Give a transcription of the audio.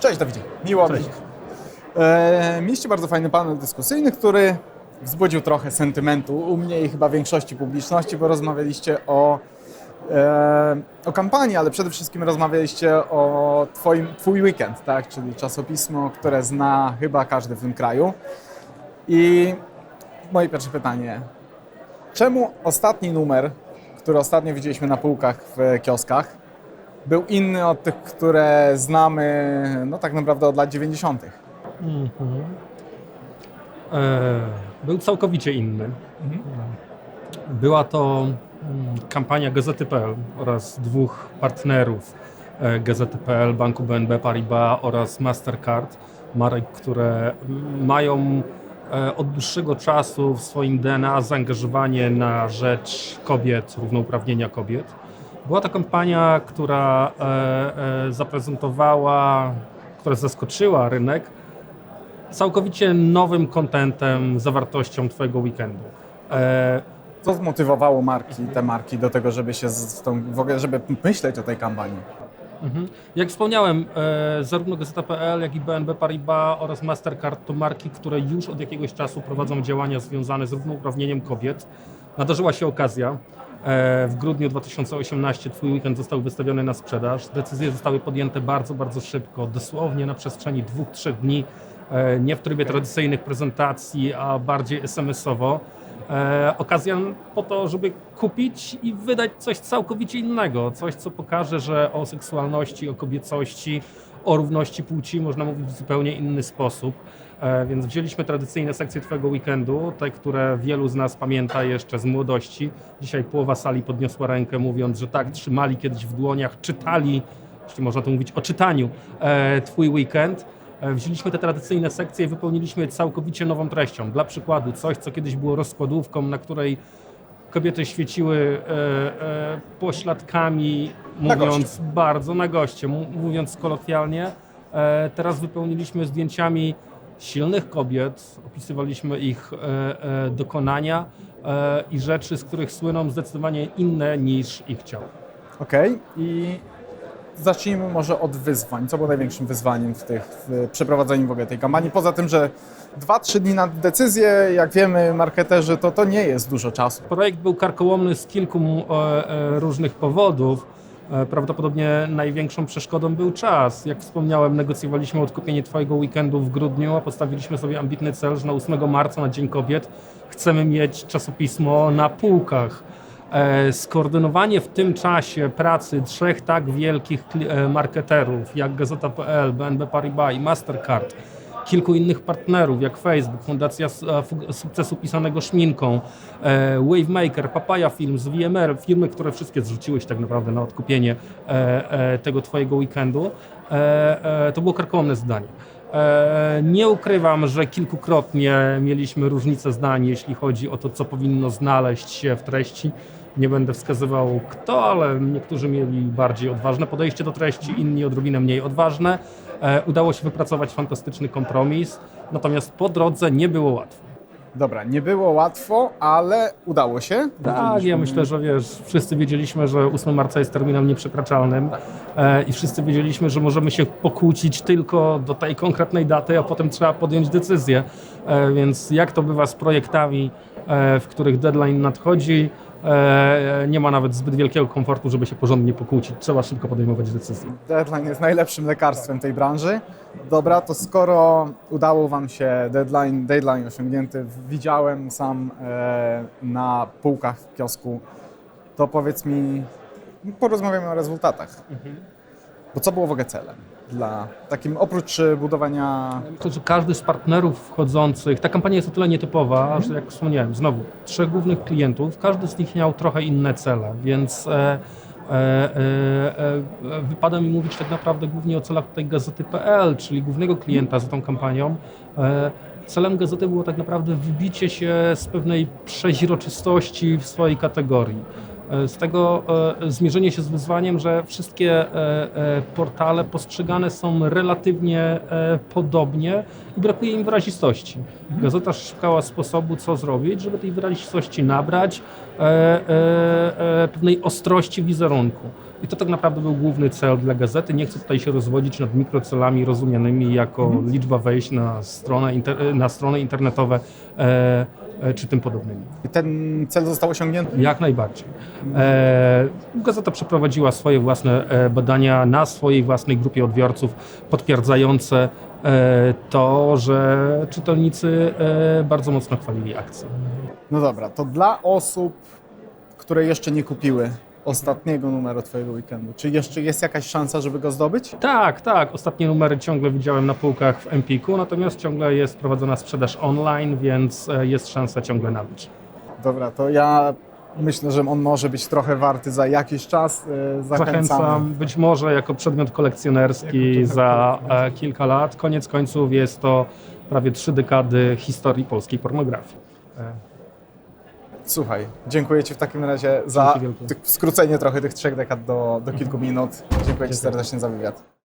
Cześć Dawidzie, miło mi. E, mieliście bardzo fajny panel dyskusyjny, który wzbudził trochę sentymentu u mnie i chyba większości publiczności, bo rozmawialiście o, e, o kampanii, ale przede wszystkim rozmawialiście o twoim, Twój weekend, tak? czyli czasopismo, które zna chyba każdy w tym kraju. I moje pierwsze pytanie, czemu ostatni numer, który ostatnio widzieliśmy na półkach w kioskach, był inny od tych, które znamy no tak naprawdę od lat 90. Mhm. E, był całkowicie inny. Była to mm, kampania Gazety.pl oraz dwóch partnerów e, Gazety.pl, Banku BNB Paribas oraz Mastercard, marek, które mm, mają od dłuższego czasu w swoim DNA zaangażowanie na rzecz kobiet, równouprawnienia kobiet. Była to kampania, która e, e, zaprezentowała, która zaskoczyła rynek całkowicie nowym kontentem, zawartością Twojego weekendu. E, Co zmotywowało marki, te marki do tego, żeby się z tą, w ogóle, żeby myśleć o tej kampanii? Mhm. Jak wspomniałem, e, zarówno Gazeta.pl, jak i BNB Paribas oraz Mastercard to marki, które już od jakiegoś czasu prowadzą działania związane z równouprawnieniem kobiet. Nadarzyła się okazja. E, W grudniu 2018 Twój weekend został wystawiony na sprzedaż. Decyzje zostały podjęte bardzo, bardzo szybko, dosłownie na przestrzeni dwóch, trzech dni. E, Nie w trybie tradycyjnych prezentacji, a bardziej SMS-owo. E, okazja po to, żeby kupić i wydać coś całkowicie innego. Coś, co pokaże, że o seksualności, o kobiecości, o równości płci można mówić w zupełnie inny sposób. E, Więc wzięliśmy tradycyjne sekcje Twojego weekendu, te, które wielu z nas pamięta jeszcze z młodości. Dzisiaj połowa sali podniosła rękę, mówiąc, że tak, trzymali kiedyś w dłoniach, czytali, jeśli można tu mówić o czytaniu, e, Twój weekend. E, Wzięliśmy te tradycyjne sekcje i wypełniliśmy je całkowicie nową treścią. Dla przykładu, coś, co kiedyś było rozkładówką, na której kobiety świeciły e, e, pośladkami, Na mówiąc bardzo na goście, mówiąc kolokwialnie. E, teraz wypełniliśmy zdjęciami silnych kobiet, opisywaliśmy ich e, e, dokonania e, i rzeczy, z których słyną zdecydowanie inne niż ich ciało. Okej, i zacznijmy może od wyzwań. Co było największym wyzwaniem w, tych, w przeprowadzeniu w ogóle tej kampanii? Poza tym, że 2-3 dni na decyzję, jak wiemy, marketerzy, to to nie jest dużo czasu. Projekt był karkołomny z kilku e, e, różnych powodów. E, Prawdopodobnie największą przeszkodą był czas. Jak wspomniałem, negocjowaliśmy odkupienie Twojego weekendu w grudniu, a postawiliśmy sobie ambitny cel, że na 8 marca, na Dzień Kobiet, chcemy mieć czasopismo na półkach. E, Skoordynowanie w tym czasie pracy trzech tak wielkich e, marketerów jak Gazeta.pl, BNB Paribas i Mastercard, kilku innych partnerów jak Facebook, Fundacja e, Sukcesu Pisanego Szminką, Wavemaker, Papaya Films, VMR, firmy, które wszystkie zrzuciłeś tak naprawdę na odkupienie tego Twojego weekendu. To było karkołomne zdanie. Nie ukrywam, że kilkukrotnie mieliśmy różnice zdań, jeśli chodzi o to, co powinno znaleźć się w treści. Nie będę wskazywał kto, ale niektórzy mieli bardziej odważne podejście do treści, inni odrobinę mniej odważne. E, Udało się wypracować fantastyczny kompromis, natomiast po drodze nie było łatwo. Dobra, nie było łatwo, ale udało się. Tak, ja myślę, że wiesz, wszyscy wiedzieliśmy, że 8 marca jest terminem nieprzekraczalnym e, i wszyscy wiedzieliśmy, że możemy się pokłócić tylko do tej konkretnej daty, a potem trzeba podjąć decyzję. E, więc jak to bywa z projektami, w których deadline nadchodzi, e, nie ma nawet zbyt wielkiego komfortu, żeby się porządnie pokłócić. Trzeba szybko podejmować decyzje. Deadline jest najlepszym lekarstwem tej branży. Dobra, to skoro udało Wam się deadline, deadline osiągnięty, widziałem sam e, na półkach w kiosku, to powiedz mi, porozmawiamy o rezultatach. Bo co było w ogóle celem? Dla takim oprócz e, budowania każdy z partnerów wchodzących, ta kampania jest o tyle nietypowa, że jak wspomniałem, znowu, trzech głównych klientów, każdy z nich miał trochę inne cele, więc e, e, e, e, wypada mi mówić tak naprawdę głównie o celach tej gazety.pl, czyli głównego klienta za tą kampanią. E, celem gazety było tak naprawdę wybicie się z pewnej przeźroczystości w swojej kategorii. E, Z tego e, zmierzenie się z wyzwaniem, że wszystkie e, portale postrzegane są relatywnie podobnie i brakuje im wyrazistości. Gazeta szukała sposobu, co zrobić, żeby tej wyrazistości nabrać, pewnej ostrości wizerunku. I to tak naprawdę był główny cel dla gazety. Nie chcę tutaj się rozwodzić nad mikrocelami rozumianymi jako liczba wejść na, stronę, na strony internetowe czy tym podobnymi. I ten cel został osiągnięty? Jak najbardziej. E, gazeta przeprowadziła swoje własne e, badania na swojej własnej grupie odbiorców, potwierdzające e, to, że czytelnicy e, bardzo mocno chwalili akcję. No dobra, to dla osób, które jeszcze nie kupiły ostatniego numeru Twojego weekendu, czy jeszcze jest jakaś szansa, żeby go zdobyć? Tak, tak. Ostatnie numery ciągle widziałem na półkach w Empiku, natomiast ciągle jest prowadzona sprzedaż online, więc e, jest szansa ciągle nabyć. Dobra, to ja myślę, że on może być trochę warty za jakiś czas. e, Zachęcam. Zachęcam, być może jako przedmiot kolekcjonerski za e, kilka lat. Koniec końców jest to prawie trzy dekady historii polskiej pornografii. Słuchaj, dziękuję Ci w takim razie za skrócenie trochę tych trzech dekad do, do kilku minut. Dziękuję Ci serdecznie za wywiad.